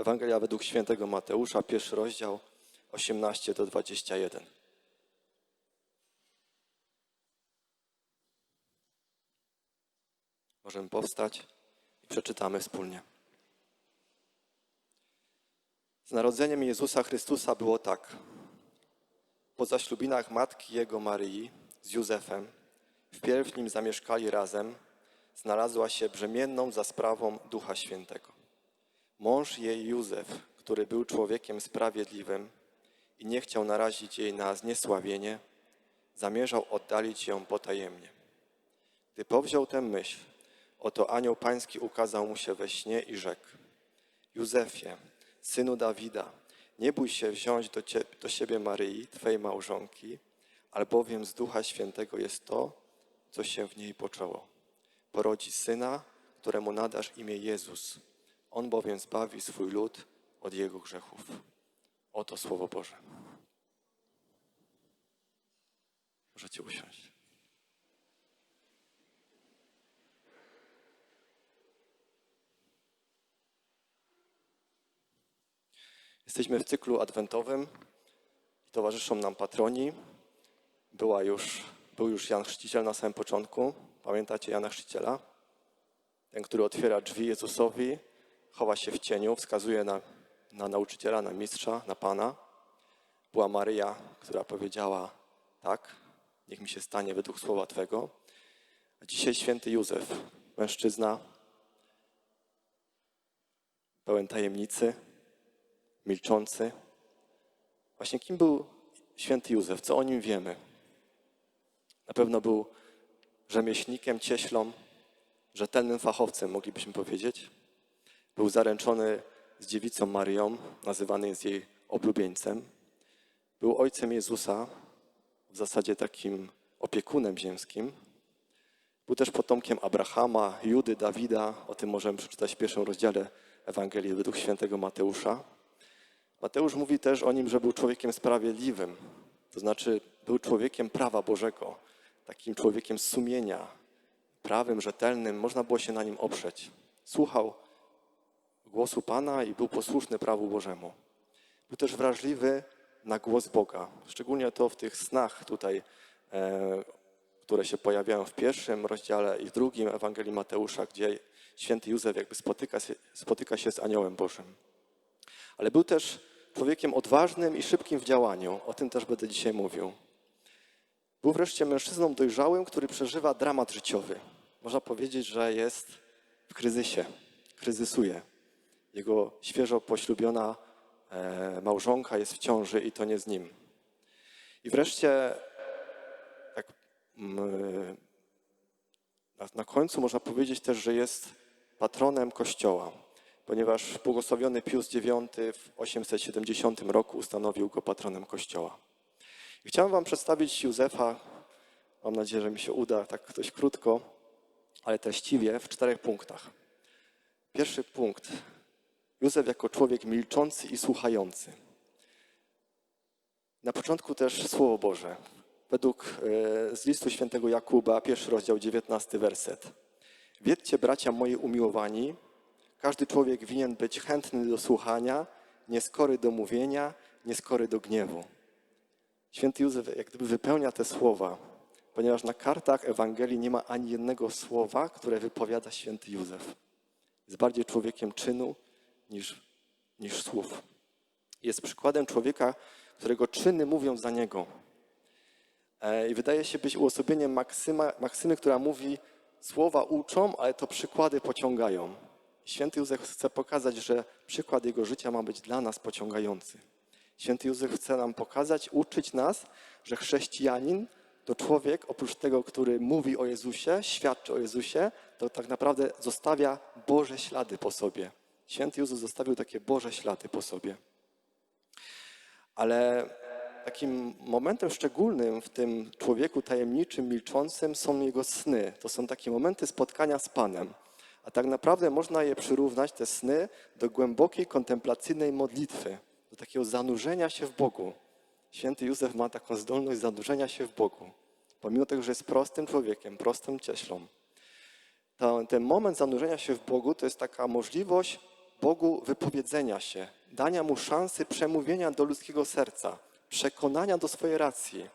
Ewangelia według świętego Mateusza, pierwszy rozdział, 18 do 21. Możemy powstać i przeczytamy wspólnie. Z narodzeniem Jezusa Chrystusa było tak. Po zaślubinach matki jego Maryi z Józefem, wpierw nim zamieszkali razem, znalazła się brzemienną za sprawą Ducha Świętego. Mąż jej Józef, który był człowiekiem sprawiedliwym i nie chciał narazić jej na zniesławienie, zamierzał oddalić ją potajemnie. Gdy powziął tę myśl, oto anioł pański ukazał mu się we śnie i rzekł: Józefie, synu Dawida, nie bój się wziąć do, cie, do siebie Maryi, twej małżonki, albowiem z Ducha Świętego jest to, co się w niej poczęło. Porodzi syna, któremu nadasz imię Jezus. On bowiem zbawi swój lud od jego grzechów. Oto Słowo Boże. Możecie usiąść. Jesteśmy w cyklu adwentowym. Towarzyszą nam patroni. Była już, był już Jan Chrzciciel na samym początku. Pamiętacie Jana Chrzciciela? Ten, który otwiera drzwi Jezusowi, chowa się w cieniu, wskazuje na, na nauczyciela, na mistrza, na Pana. Była Maryja, która powiedziała tak, niech mi się stanie według słowa Twego. A dzisiaj święty Józef, mężczyzna, pełen tajemnicy, milczący. Właśnie kim był święty Józef? Co o nim wiemy? Na pewno był rzemieślnikiem, cieślą, rzetelnym fachowcem, moglibyśmy powiedzieć. Był zaręczony z dziewicą Maryją, nazywany jest jej oblubieńcem. Był ojcem Jezusa, w zasadzie takim opiekunem ziemskim. Był też potomkiem Abrahama, Judy, Dawida. O tym możemy przeczytać w pierwszym rozdziale Ewangelii według świętego Mateusza. Mateusz mówi też o nim, że był człowiekiem sprawiedliwym, to znaczy był człowiekiem prawa Bożego, takim człowiekiem sumienia, prawym, rzetelnym, można było się na nim oprzeć. Słuchał głosu Pana i był posłuszny prawu Bożemu. Był też wrażliwy na głos Boga, szczególnie to w tych snach tutaj, e, które się pojawiają w pierwszym rozdziale i w drugim Ewangelii Mateusza, gdzie święty Józef jakby spotyka się, spotyka się z aniołem Bożym. Ale był też człowiekiem odważnym i szybkim w działaniu. O tym też będę dzisiaj mówił. Był wreszcie mężczyzną dojrzałym, który przeżywa dramat życiowy. Można powiedzieć, że jest w kryzysie, kryzysuje. Jego świeżo poślubiona e, małżonka jest w ciąży i to nie z nim. I wreszcie tak, mm, na, końcu można powiedzieć też, że jest patronem Kościoła ponieważ błogosławiony Pius IX w 870 roku ustanowił go patronem Kościoła. I chciałem Wam przedstawić Józefa, mam nadzieję, że mi się uda tak dość krótko, ale treściwie w czterech punktach. Pierwszy punkt. Józef jako człowiek milczący i słuchający. Na początku też Słowo Boże. Według e, z listu świętego Jakuba, pierwszy rozdział, 19 werset. Wiedzcie, bracia moi umiłowani, każdy człowiek winien być chętny do słuchania, nieskory do mówienia, nieskory do gniewu. Święty Józef jak gdyby wypełnia te słowa, ponieważ na kartach Ewangelii nie ma ani jednego słowa, które wypowiada święty Józef. Jest bardziej człowiekiem czynu niż, niż słów. Jest przykładem człowieka, którego czyny mówią za niego. E, I wydaje się być uosobieniem Maksyma, Maksymy, która mówi: Słowa uczą, ale to przykłady pociągają. Święty Józef chce pokazać, że przykład jego życia ma być dla nas pociągający. Święty Józef chce nam pokazać, uczyć nas, że chrześcijanin to człowiek, oprócz tego, który mówi o Jezusie, świadczy o Jezusie, to tak naprawdę zostawia Boże ślady po sobie. Święty Józef zostawił takie Boże ślady po sobie. Ale takim momentem szczególnym w tym człowieku tajemniczym, milczącym są jego sny. To są takie momenty spotkania z Panem. A tak naprawdę można je przyrównać, te sny, do głębokiej kontemplacyjnej modlitwy, do takiego zanurzenia się w Bogu. Święty Józef ma taką zdolność zanurzenia się w Bogu. Pomimo tego, że jest prostym człowiekiem, prostym cieślą. To, ten moment zanurzenia się w Bogu to jest taka możliwość Bogu wypowiedzenia się, dania mu szansy przemówienia do ludzkiego serca, przekonania do swojej racji.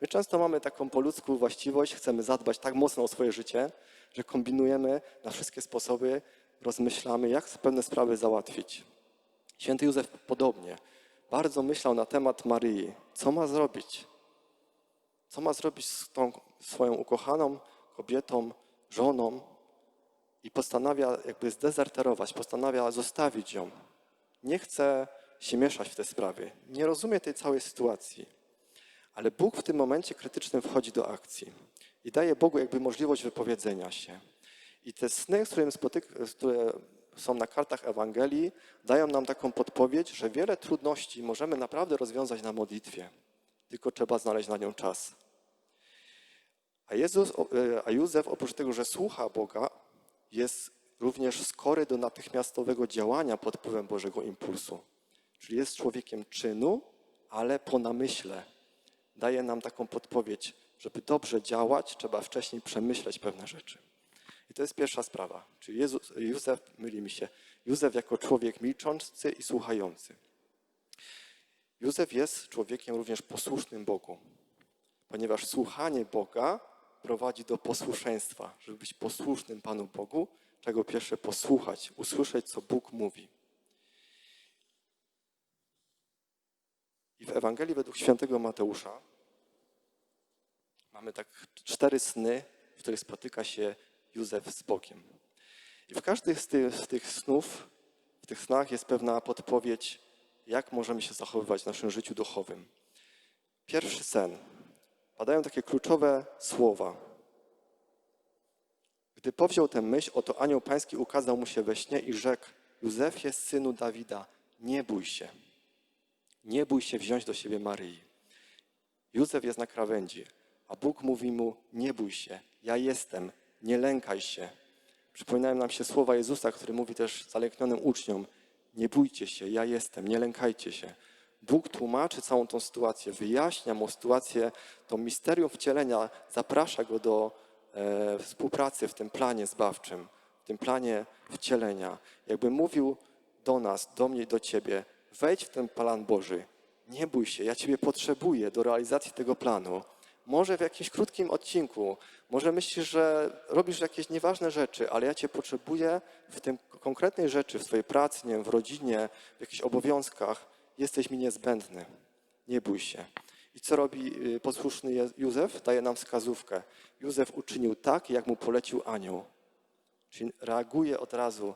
My często mamy taką po ludzku właściwość, chcemy zadbać tak mocno o swoje życie, że kombinujemy na wszystkie sposoby, rozmyślamy, jak pewne sprawy załatwić. Święty Józef podobnie. Bardzo myślał na temat Maryi. Co ma zrobić? Co ma zrobić z tą swoją ukochaną kobietą, żoną? I postanawia jakby zdezerterować, postanawia zostawić ją. Nie chce się mieszać w te sprawy. Nie rozumie tej całej sytuacji. Ale Bóg w tym momencie krytycznym wchodzi do akcji i daje Bogu jakby możliwość wypowiedzenia się. I te sny, z którymi spotyk- które są na kartach Ewangelii, dają nam taką podpowiedź, że wiele trudności możemy naprawdę rozwiązać na modlitwie, tylko trzeba znaleźć na nią czas. A, Jezus, e, a Józef, oprócz tego, że słucha Boga, jest również skory do natychmiastowego działania pod wpływem Bożego impulsu. Czyli jest człowiekiem czynu, ale po namyśle. Daje nam taką podpowiedź, żeby dobrze działać, trzeba wcześniej przemyśleć pewne rzeczy. I to jest pierwsza sprawa. Czyli Jezus, Józef, myli mi się, Józef jako człowiek milczący i słuchający. Józef jest człowiekiem również posłusznym Bogu, ponieważ słuchanie Boga prowadzi do posłuszeństwa. Żeby być posłusznym Panu Bogu, czego pierwsze posłuchać, usłyszeć, co Bóg mówi. I w Ewangelii według świętego Mateusza mamy tak cztery sny, w których spotyka się Józef z Bogiem. I w każdym z tych, z tych snów, w tych snach jest pewna podpowiedź, jak możemy się zachowywać w naszym życiu duchowym. Pierwszy sen. Padają takie kluczowe słowa. Gdy powziął tę myśl, oto anioł pański ukazał mu się we śnie i rzekł, Józefie, synu Dawida, nie bój się. Nie bój się wziąć do siebie Maryi. Józef jest na krawędzi, a Bóg mówi mu, nie bój się, ja jestem, nie lękaj się. Przypominają nam się słowa Jezusa, który mówi też zalęknionym uczniom, nie bójcie się, ja jestem, nie lękajcie się. Bóg tłumaczy całą tą sytuację, wyjaśnia mu sytuację, to misterium wcielenia, zaprasza go do e, współpracy w tym planie zbawczym, w tym planie wcielenia. Jakby mówił do nas, do mnie do ciebie, wejdź w ten plan Boży, nie bój się, ja ciebie potrzebuję do realizacji tego planu. Może w jakimś krótkim odcinku, może myślisz, że robisz jakieś nieważne rzeczy, ale ja cię potrzebuję w tym konkretnej rzeczy, w swojej pracy, nie wiem, w rodzinie, w jakichś obowiązkach. Jesteś mi niezbędny. Nie bój się. I co robi y, posłuszny Józef? Daje nam wskazówkę. Józef uczynił tak, jak mu polecił anioł. Czyli reaguje od razu,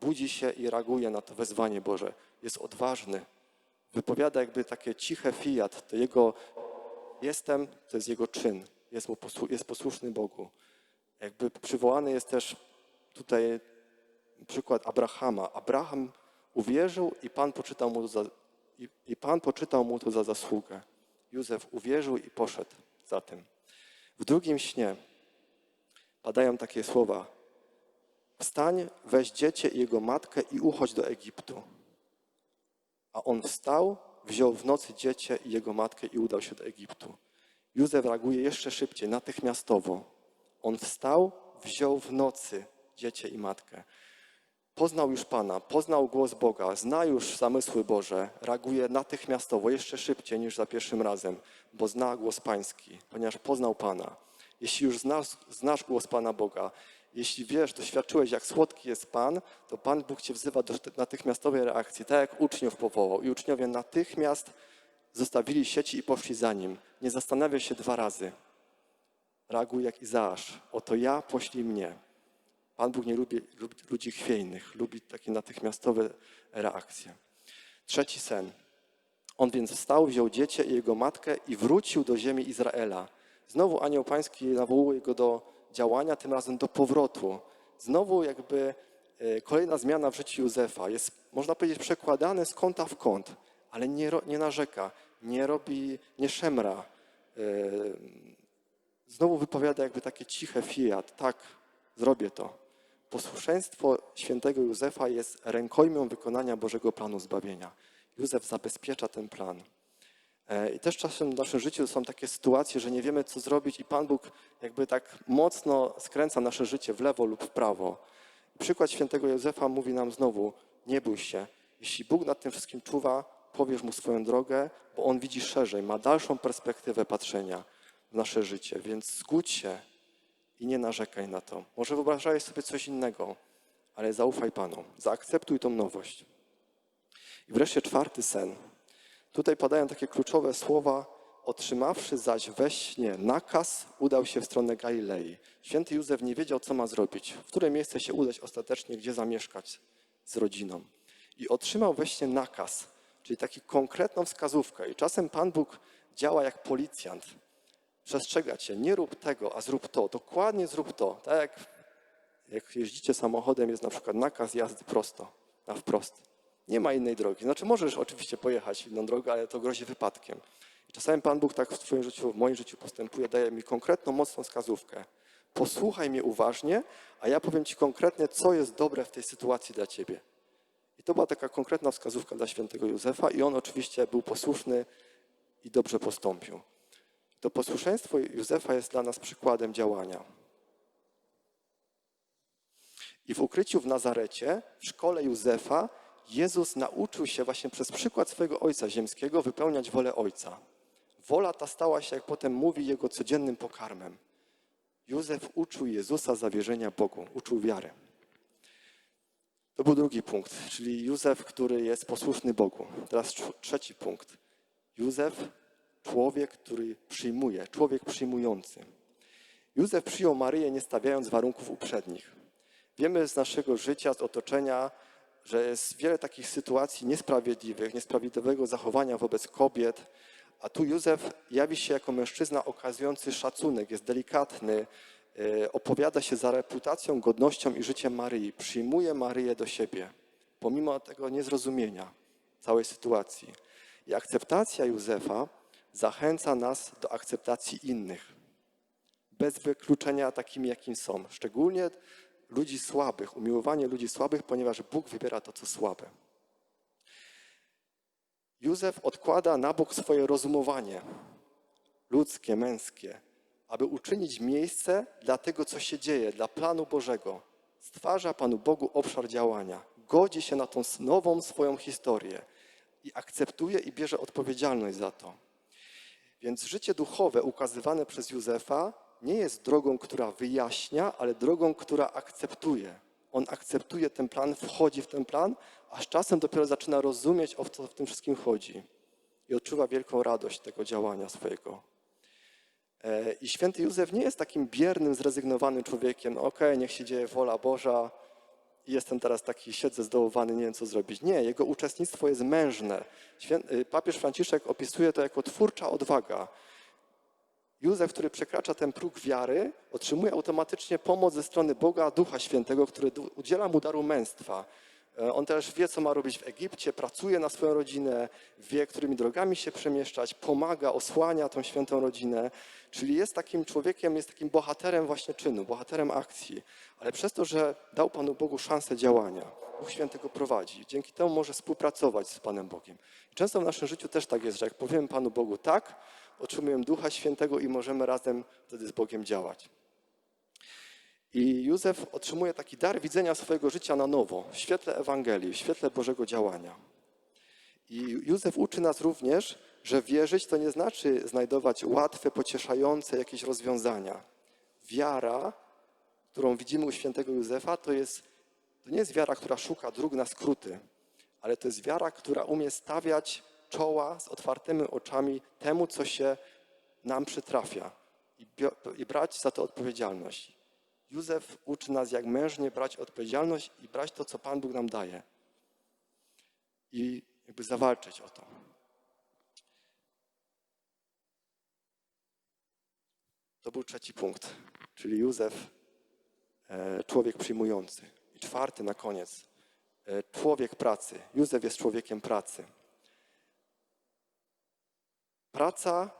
budzi się i reaguje na to wezwanie Boże. Jest odważny. Wypowiada jakby takie ciche fiat. To jego jestem, to jest jego czyn. Jest, mu posłu- jest posłuszny Bogu. Jakby przywołany jest też tutaj przykład Abrahama. Abraham uwierzył i Pan poczytał mu za, i, i Pan poczytał mu to za zasługę. Józef uwierzył i poszedł za tym. W drugim śnie padają takie słowa. Wstań, weź dziecię i jego matkę i uchodź do Egiptu. A on wstał, wziął w nocy dziecię i jego matkę i udał się do Egiptu. Józef reaguje jeszcze szybciej, natychmiastowo. On wstał, wziął w nocy dziecię i matkę. Poznał już Pana, poznał głos Boga, zna już zamysły Boże, reaguje natychmiastowo, jeszcze szybciej niż za pierwszym razem, bo zna głos Pański, ponieważ poznał Pana. Jeśli już znasz, znasz głos Pana Boga, jeśli wiesz, doświadczyłeś, jak słodki jest Pan, to Pan Bóg Cię wzywa do natychmiastowej reakcji, tak jak uczniów powołał. I uczniowie natychmiast zostawili sieci i poszli za Nim. Nie zastanawia się dwa razy. Reaguje jak Izałasz. Oto ja, poślij mnie. Pan Bóg nie lubi, lubi ludzi chwiejnych, lubi takie natychmiastowe reakcje. Trzeci sen. On więc wstał, wziął dziecię i jego matkę i wrócił do ziemi Izraela. Znowu anioł pański nawołuje go do działania, tym razem do powrotu. Znowu jakby e, kolejna zmiana w życiu Józefa. Jest, można powiedzieć, przekładany z kąta w kąt, ale nie, nie narzeka, nie robi, nie szemra. E, Znowu wypowiada jakby takie ciche fiat. Tak, zrobię to. Posłuszeństwo świętego Józefa jest rękojmią wykonania Bożego planu zbawienia. Józef zabezpiecza ten plan. E, I też czasem w naszym życiu są takie sytuacje, że nie wiemy, co zrobić, i Pan Bóg jakby tak mocno skręca nasze życie w lewo lub w prawo. Przykład świętego Józefa mówi nam znowu: nie bój się. Jeśli Bóg nad tym wszystkim czuwa, powiesz mu swoją drogę, bo on widzi szerzej, ma dalszą perspektywę patrzenia w nasze życie, więc zgódź się i nie narzekaj na to. Może wyobrażałeś sobie coś innego, ale zaufaj Panu, zaakceptuj tą nowość. I wreszcie czwarty sen. Tutaj padają takie kluczowe słowa. Otrzymawszy zaś we śnie nakaz, udał się w stronę Galilei. Święty Józef nie wiedział, co ma zrobić, w które miejsce się udać ostatecznie, gdzie zamieszkać z rodziną. I otrzymał we śnie nakaz, czyli taką konkretną wskazówkę. I czasem Pan Bóg działa jak policjant. Przestrzega cię, nie rób tego, a zrób to. Dokładnie zrób to. Tak jak, jak jeździcie samochodem, jest na przykład nakaz jazdy prosto, na wprost. Nie ma innej drogi. Znaczy możesz oczywiście pojechać inną drogą, ale to grozi wypadkiem. Czasami Pan Bóg tak w Twoim życiu, w moim życiu postępuje, daje mi konkretną, mocną wskazówkę. Posłuchaj mnie uważnie, a ja powiem Ci konkretnie, co jest dobre w tej sytuacji dla Ciebie. I to była taka konkretna wskazówka dla świętego Józefa i on oczywiście był posłuszny i dobrze postąpił. To posłuszeństwo Józefa jest dla nas przykładem działania. I w ukryciu w Nazarecie, w szkole Józefa, Jezus nauczył się właśnie przez przykład swojego Ojca Ziemskiego wypełniać wolę Ojca. Wola ta stała się, jak potem mówi, jego codziennym pokarmem. Józef uczył Jezusa zawierzenia Bogu, uczył wiary. To był drugi punkt, czyli Józef, który jest posłuszny Bogu. Teraz trzeci punkt. Józef, człowiek, który przyjmuje, człowiek przyjmujący. Józef przyjął Maryję, nie stawiając warunków uprzednich. Wiemy z naszego życia, z otoczenia, że jest wiele takich sytuacji niesprawiedliwych, niesprawiedliwego zachowania wobec kobiet, a tu Józef jawi się jako mężczyzna okazujący szacunek, jest delikatny, e, opowiada się za reputacją, godnością i życiem Maryi, przyjmuje Maryję do siebie, pomimo tego niezrozumienia całej sytuacji. I akceptacja Józefa zachęca nas do akceptacji innych, bez wykluczenia takimi, jakim są. Szczególnie ludzi słabych, umiłowanie ludzi słabych, ponieważ Bóg wybiera to, co słabe. Józef odkłada na bok swoje rozumowanie ludzkie, męskie, aby uczynić miejsce dla tego, co się dzieje, dla planu Bożego. Stwarza Panu Bogu obszar działania, godzi się na tą nową swoją historię i akceptuje i bierze odpowiedzialność za to. Więc życie duchowe ukazywane przez Józefa nie jest drogą, która wyjaśnia, ale drogą, która akceptuje. On akceptuje ten plan, wchodzi w ten plan, a z czasem dopiero zaczyna rozumieć, o co w tym wszystkim chodzi. I odczuwa wielką radość tego działania swojego. E, I święty Józef nie jest takim biernym, zrezygnowanym człowiekiem. Okej, okay, niech się dzieje wola Boża i jestem teraz taki, siedzę zdołowany, nie wiem co zrobić. Nie, jego uczestnictwo jest mężne. Świę... Papież Franciszek opisuje to jako twórcza odwaga. Józef, który przekracza ten próg wiary, otrzymuje automatycznie pomoc ze strony Boga, Ducha Świętego, który udziela mu daru męstwa. E, on też wie, co ma robić w Egipcie, pracuje na swoją rodzinę, wie, którymi drogami się przemieszczać, pomaga, osłania tą świętą rodzinę. Czyli jest takim człowiekiem, jest takim bohaterem właśnie czynu, bohaterem akcji. Ale przez to, że dał Panu Bogu szansę działania, Duch Święty go prowadzi. Dzięki temu może współpracować z Panem Bogiem. Często w naszym życiu też tak jest, że jak powiemy Panu Bogu tak, otrzymujemy Ducha Świętego i możemy razem wtedy z Bogiem działać. I Józef otrzymuje taki dar widzenia swojego życia na nowo, w świetle Ewangelii, w świetle Bożego działania. I Józef uczy nas również, że wierzyć to nie znaczy znajdować łatwe, pocieszające jakieś rozwiązania. Wiara, którą widzimy u świętego Józefa, to, jest, to nie jest wiara, która szuka dróg na skróty, ale to jest wiara, która umie stawiać czoła z otwartymi oczami temu, co się nam przytrafia i, i brać za to odpowiedzialność. Józef uczy nas, jak mężnie brać odpowiedzialność i brać to, co Pan Bóg nam daje. I jakby zawalczyć o to. To był trzeci punkt, czyli Józef, e, człowiek przyjmujący. I czwarty na koniec, e, człowiek pracy. Józef jest człowiekiem pracy. Praca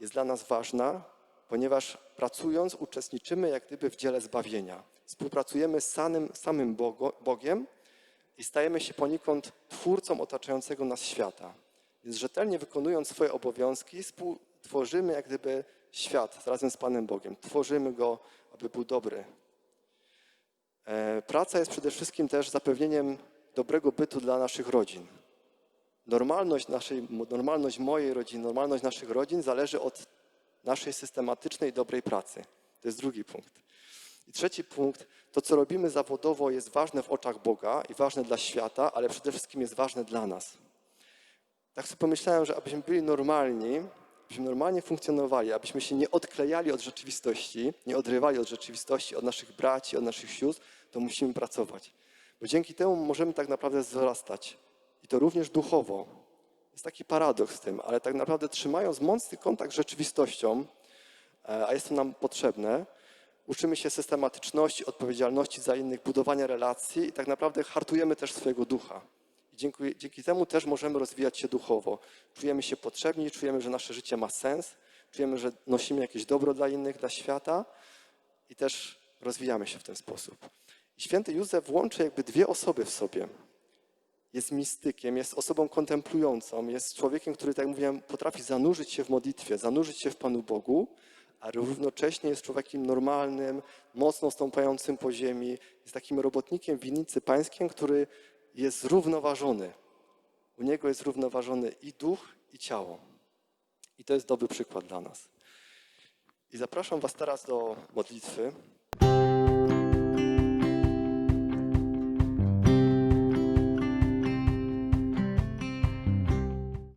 jest dla nas ważna, ponieważ pracując uczestniczymy jak gdyby w dziele zbawienia. Współpracujemy z samym, samym Bogiem i stajemy się poniekąd twórcą otaczającego nas świata. Więc rzetelnie wykonując swoje obowiązki, współtworzymy jak gdyby świat razem z Panem Bogiem. Tworzymy go, aby był dobry. E, praca jest przede wszystkim też zapewnieniem dobrego bytu dla naszych rodzin. Normalność, naszej, normalność mojej rodziny, normalność naszych rodzin zależy od naszej systematycznej, dobrej pracy. To jest drugi punkt. I trzeci punkt, to co robimy zawodowo jest ważne w oczach Boga i ważne dla świata, ale przede wszystkim jest ważne dla nas. Tak sobie pomyślałem, że abyśmy byli normalni, abyśmy normalnie funkcjonowali, abyśmy się nie odklejali od rzeczywistości, nie odrywali od rzeczywistości, od naszych braci, od naszych sióstr, to musimy pracować. Bo dzięki temu możemy tak naprawdę wzrastać. I to również duchowo. Jest taki paradoks z tym, ale tak naprawdę trzymając mocny kontakt z rzeczywistością, e, a jest to nam potrzebne, uczymy się systematyczności, odpowiedzialności za innych, budowania relacji i tak naprawdę hartujemy też swojego ducha. I dzięki, dzięki temu też możemy rozwijać się duchowo. Czujemy się potrzebni, czujemy, że nasze życie ma sens, czujemy, że nosimy jakieś dobro dla innych, dla świata i też rozwijamy się w ten sposób. I święty Józef łączy jakby dwie osoby w sobie. Jest mistykiem, jest osobą kontemplującą, jest człowiekiem, który, tak jak mówiłem, potrafi zanurzyć się w modlitwie, zanurzyć się w Panu Bogu, a równocześnie jest człowiekiem normalnym, mocno stąpającym po ziemi, jest takim robotnikiem w winnicy pańskiej, który jest zrównoważony. U niego jest zrównoważony i duch, i ciało. I to jest dobry przykład dla nas. I zapraszam Was teraz do modlitwy.